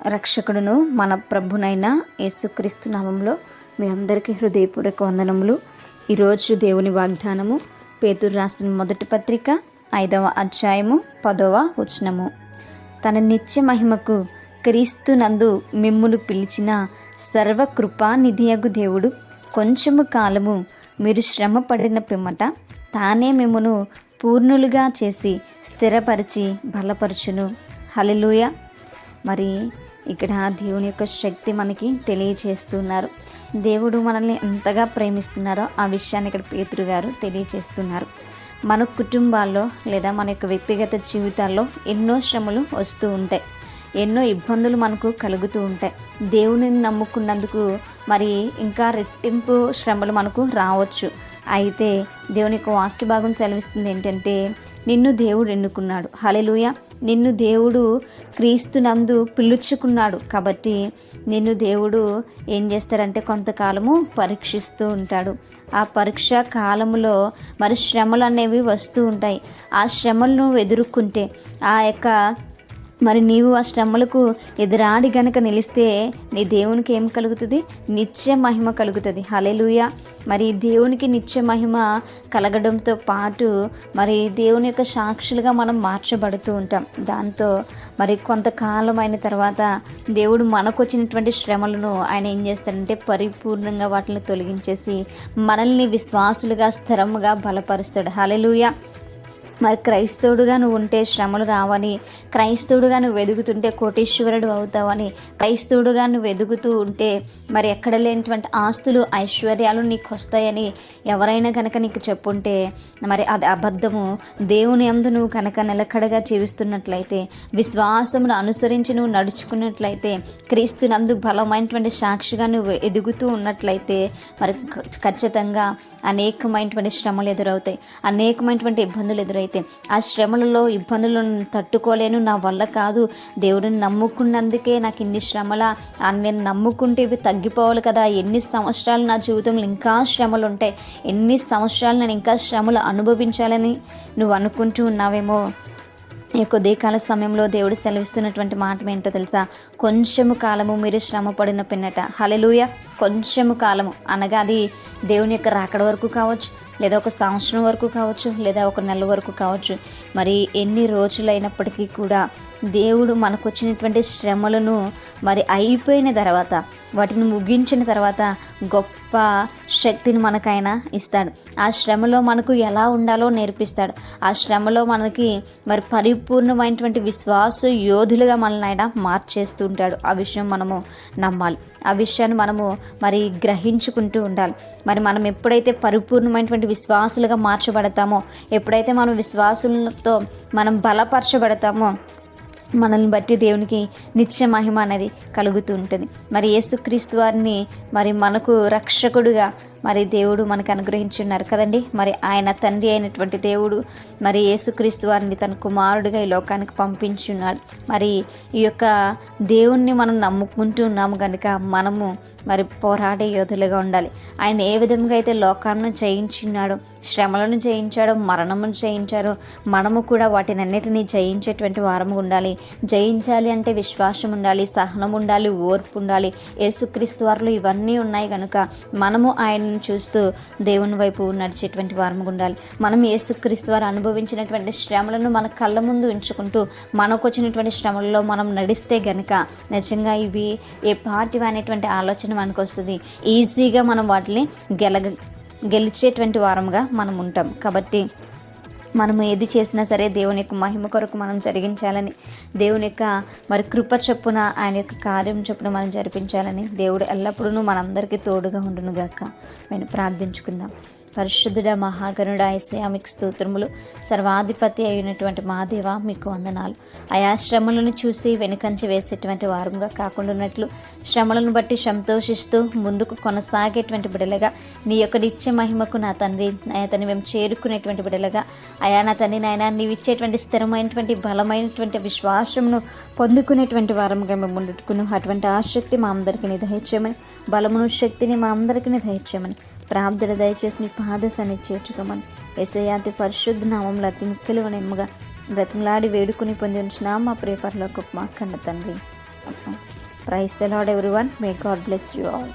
రక్షకుడును మన ప్రభునైన యేసుక్రీస్తు నామంలో మీ అందరికీ హృదయపూర్వక వందనములు. ఈరోజు దేవుని వాగ్దానము పేతురు రాసిన మొదటి పత్రిక ఐదవ అధ్యాయము పదవ వచనము. తన నిత్య మహిమకు క్రీస్తు నందు మిమ్మును పిలిచిన సర్వకృపానిధియగు దేవుడు కొంచెము కాలము మీరు శ్రమ పడిన పిమ్మట తానే మిమ్మును పూర్ణులుగా చేసి స్థిరపరిచి బలపరచును. హలిలూయ మరి ఇక్కడ దేవుని యొక్క శక్తి మనకి తెలియచేస్తున్నారు. దేవుడు మనల్ని ఎంతగా ప్రేమిస్తున్నారో ఆ విషయాన్ని ఇక్కడ పేతురు గారు తెలియచేస్తున్నారు. మన కుటుంబాల్లో లేదా మన యొక్క వ్యక్తిగత జీవితాల్లో ఎన్నో శ్రమలు వస్తూ ఉంటాయి. ఎన్నో ఇబ్బందులు మనకు కలుగుతూ ఉంటాయి. దేవుని నమ్ముకున్నందుకు మరి ఇంకా రెట్టింపు శ్రమలు మనకు రావచ్చు. అయితే దేవుని యొక్క వాక్య భాగం సెలవిస్తుంది ఏంటంటే నిన్ను దేవుడు ఎన్నుకున్నాడు. హలెలుయ నిన్ను దేవుడు క్రీస్తునందు పిలుచుకున్నాడు. కాబట్టి నిన్ను దేవుడు ఏం చేస్తారంటే కొంతకాలము పరీక్షిస్తూ ఉంటాడు. ఆ పరీక్ష కాలంలో మరి శ్రమలు అనేవి వస్తూ ఉంటాయి. ఆ శ్రమలను ఎదుర్కొంటే ఆ యొక్క మరి నీవు ఆ శ్రమలకు ఎదురాడి గనక నిలిస్తే నీ దేవునికి ఏం కలుగుతుంది? నిత్య మహిమ కలుగుతుంది. హలెలుయ మరి దేవునికి నిత్య మహిమ కలగడంతో పాటు మరి దేవుని యొక్క సాక్షులుగా మనం మార్చబడుతూ ఉంటాం. దాంతో మరి కొంతకాలం అయిన తర్వాత దేవుడు మనకు వచ్చినటువంటి శ్రమలను ఆయన ఏం చేస్తాడంటే పరిపూర్ణంగా వాటిని తొలగించేసి మనల్ని విశ్వాసులుగా స్థిరముగా బలపరుస్తాడు. హలెలుయ మరి క్రైస్తవుడుగా నువ్వు ఉంటే శ్రమలు రావని క్రైస్తవుడుగా నువ్వు వెదుగుతుంటే కోటీశ్వరుడు అవుతావని క్రైస్తవుడుగా నువ్వు వెదుగుతూ ఉంటే మరి ఎక్కడ లేనటువంటి ఆస్తులు ఐశ్వర్యాలు నీకు వస్తాయని ఎవరైనా కనుక నీకు చెప్పుంటే మరి అది అబద్ధము. దేవుని ఎందు నువ్వు కనుక నిలకడగా జీవిస్తున్నట్లయితే విశ్వాసమును అనుసరించి నువ్వు నడుచుకున్నట్లయితే క్రీస్తునందు బలమైనటువంటి సాక్షిగా నువ్వు ఎదుగుతూ ఉన్నట్లయితే మరి ఖచ్చితంగా అనేకమైనటువంటి శ్రమలు ఎదురవుతాయి. అనేకమైనటువంటి ఇబ్బందులు ఎదురవుతాయి అయితే ఆ శ్రమలలో ఇబ్బందులను తట్టుకోలేను నా వల్ల కాదు. దేవుడిని నమ్ముకున్నందుకే నాకు ఇన్ని శ్రమల నేను నమ్ముకుంటే ఇవి తగ్గిపోవాలి కదా. ఎన్ని సంవత్సరాలు నా జీవితంలో ఇంకా శ్రమలు ఉంటాయి ఎన్ని సంవత్సరాలు నేను ఇంకా శ్రమలు అనుభవించాలని నువ్వు అనుకుంటూ ఉన్నావేమో? ఈ కొద్దికాల సమయంలో దేవుడు సెలవిస్తున్నటువంటి మాట ఏంటో తెలుసా? కొంచెము కాలము మీరు శ్రమ పడిన పిన్నట. హలెలుయ కొంచెము కాలము. అనగా అది దేవుని యొక్క రాకడ వరకు కావచ్చు లేదా ఒక సంవత్సరం వరకు కావచ్చు లేదా ఒక నెల వరకు కావచ్చు మరి ఎన్ని రోజులైనప్పటికీ కూడా దేవుడు మనకొచ్చినటువంటి శ్రమలను మరి అయిపోయిన తర్వాత వాటిని ముగించిన తర్వాత గొప్ప శక్తిని మనకైనా ఇస్తాడు. ఆ శ్రమలో మనకు ఎలా ఉండాలో నేర్పిస్తాడు. ఆ శ్రమలో మనకి మరి పరిపూర్ణమైనటువంటి విశ్వాస యోధులుగా మనల్ని ఆయన మార్చేస్తూ ఉంటాడు. ఆ విషయం మనము నమ్మాలి. ఆ విషయాన్ని మనము మరి గ్రహించుకుంటూ ఉండాలి. మరి మనం ఎప్పుడైతే పరిపూర్ణమైనటువంటి విశ్వాసులుగా మార్చబడతామో ఎప్పుడైతే మనం విశ్వాసులతో మనం బలపరచబడతామో మనల్ని బట్టి దేవునికి నిత్య మహిమ అనేది కలుగుతూ ఉంటుంది. మరి యేసుక్రీస్తు వారిని మరి మనకు రక్షకుడుగా మరి దేవుడు మనకు అనుగ్రహించున్నారు కదండి. మరి ఆయన తండ్రి అయినటువంటి దేవుడు మరి యేసుక్రీస్తు వారిని తన కుమారుడిగా ఈ లోకానికి పంపించున్నాడు. మరి ఈ యొక్క దేవుణ్ణి మనం నమ్ముకుంటూ ఉన్నాము కనుక మనము మరి పోరాడే యోధులుగా ఉండాలి. ఆయన ఏ విధంగా అయితే లోకాలను జయించున్నాడో శ్రమలను జయించాడో మరణమును జయించారో మనము కూడా వాటిని అన్నిటినీ జయించేటువంటి వారము ఉండాలి. జయించాలి అంటే విశ్వాసం ఉండాలి సహనం ఉండాలి ఓర్పు ఉండాలి. యేసుక్రీస్తు వారిలో ఇవన్నీ ఉన్నాయి కనుక మనము ఆయన చూస్తూ దేవుని వైపు నడిచేటువంటి వారము ఉండాలి మనం యేసుక్రీస్తు వారు అనుభవించినటువంటి శ్రమలను మన కళ్ళ ముందు ఉంచుకుంటూ మనకు వచ్చినటువంటి శ్రమలలో మనం నడిస్తే గనక నిజంగా ఇవి ఏ పార్టీ అనేటువంటి ఆలోచన మనకు వస్తుంది. ఈజీగా మనం వాటిని గెలగ గెలిచేటువంటి వారంగా మనం ఉంటాం. కాబట్టి మనము ఏది చేసినా సరే దేవుని యొక్క మహిమ కొరకు మనం జరిగించాలని దేవుని యొక్క మరి కృప చొప్పున ఆయన యొక్క కార్యం చొప్పున మనం జరిపించాలని దేవుడు ఎల్లప్పుడూ మనందరికీ తోడుగా ఉండును గాక మేము ప్రార్థించుకుందాం. పరిశుద్ధుడ మహాగణుడ ఐసయా మీకు స్తోత్రములు. సర్వాధిపతి అయినటువంటి మాదేవ మీకు వందనాలు. ఆయా శ్రమలను చూసి వెనుకంచి వేసేటువంటి వారంగా కాకుండా ఉన్నట్లు శ్రమలను బట్టి సంతోషిస్తూ ముందుకు కొనసాగేటువంటి బిడలగా నీ యొక్క నిత్య మహిమకు నా తండ్రి ఆయా తను మేము చేరుకునేటువంటి బిడలగా అయా నా తండ్రి నాయన నీవు ఇచ్చేటువంటి స్థిరమైనటువంటి బలమైనటువంటి విశ్వాసమును పొందుకునేటువంటి వారంగా మేము ముందుకును అటువంటి ఆసక్తి మా అందరికీ నిదహించమని బలమును శక్తిని మా అందరికీ దయచేయమని ప్రార్థన దయచేసి నీ పాదశాన్ని చేర్చుకోమని ఎసయాతి పరిశుద్ధ నామంలో అతి మిక్కలు నెమ్మగా బ్రతిమలాడి వేడుకుని పొంది ఉంచిన. మా ప్రేపర్లో మా కన్న తండ్రి. Praise the Lord one may God bless you all